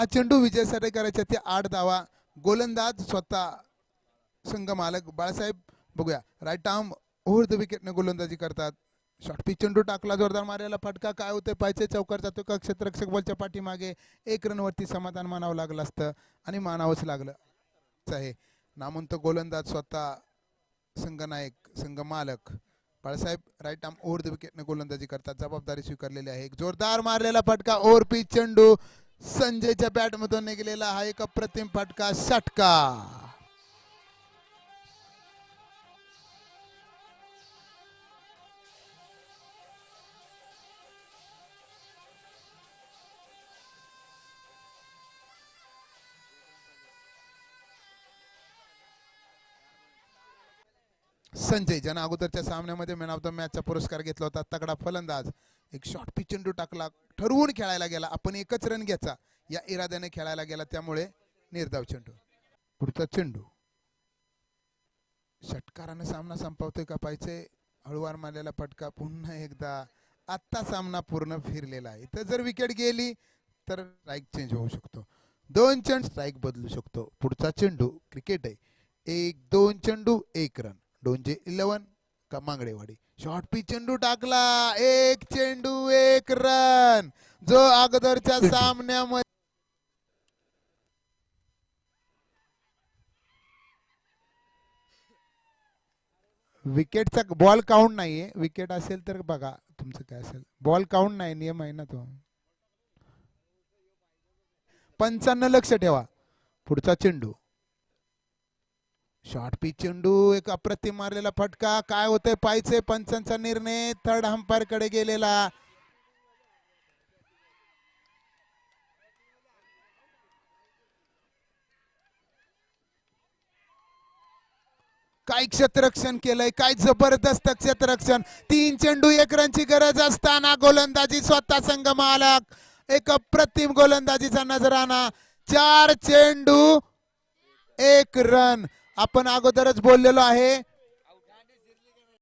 हा चेंडू विजयासाठी करायचा ते आठ धावा गोलंदाज स्वतः संघ मालक बाळासाहेब बघूया राईट आर्म ओव्हर द विकेटने गोलंदाजी करतात शॉर्ट पिच चेंडू टाकला जोरदार मारायला फटका काय होतंय पायचे चौकार जातो का क्षेत्ररक्षक बॉलच्या पाठीमागे एक रनवरती समाधान मानावं लागलं असतं आणि मानावंच लागलं आहे नामवंत गोलंदाज स्वतः संघनायक संघ मालक Balasaheb right arm over the विकेटने गोलंदाजी करतात जबाबदारी स्वीकारलेली आहे एक जोरदार मारलेला फटका ओव्हर पिच चेंडू संजयच्या बॅटमधून निघलेला हा एक अप्रतिम फटका षटका. संजय ज्यानं अगोदरच्या सामन्यामध्ये मॅन ऑफ द मॅचचा पुरस्कार घेतला होता तगडा फलंदाज. एक शॉर्ट पिच चेंडू टाकला ठरवून खेळायला गेला. आपण एकच रन घ्यायचा. या इराद्याने खेळायला गेला त्यामुळे निर्धाव चेंडू. पुढचा चेंडू. षटकारानं सामना संपवतोय का पाहिजे हळूवार मारलेला फटका पुन्हा एकदा. आत्ता सामना पूर्ण फिरलेला आहे. तर जर विकेट गेली तर स्ट्राईक चेंज होऊ शकतो. दोन चेंड स्ट्राईक बदलू शकतो. पुढचा चेंडू क्रिकेट आहे. एक दोन चेंडू एक रन दोनशे इलेवन का मांगडेवाडी? शॉर्ट पिच चेंडू टाकला. एक चेंडू एक रन जो अगोदरच्या सामन्यामध्ये विकेटचा बॉल काउंट नाहीये. विकेट असेल तर बघा तुमचं काय असेल. बॉल काउंट नाही नियम आहे ना तो. पंचांना लक्ष ठेवा. पुढचा चेंडू. शॉर्ट पिच चेंडू एक अप्रतिम मारलेला फटका. काय होतंय? पाहिजे पंचांचा निर्णय. थर्ड अंपायरकडे गेलेला. काय क्षेत्ररक्षण केलंय? काय जबरदस्त क्षेत्ररक्षण. तीन चेंडू एक रनची गरज असताना गोलंदाजी स्वतः संघ मालक. एक अप्रतिम गोलंदाजीचा नजराना. चार चेंडू एक रन. आपण अगोदरच बोललेलो आहे.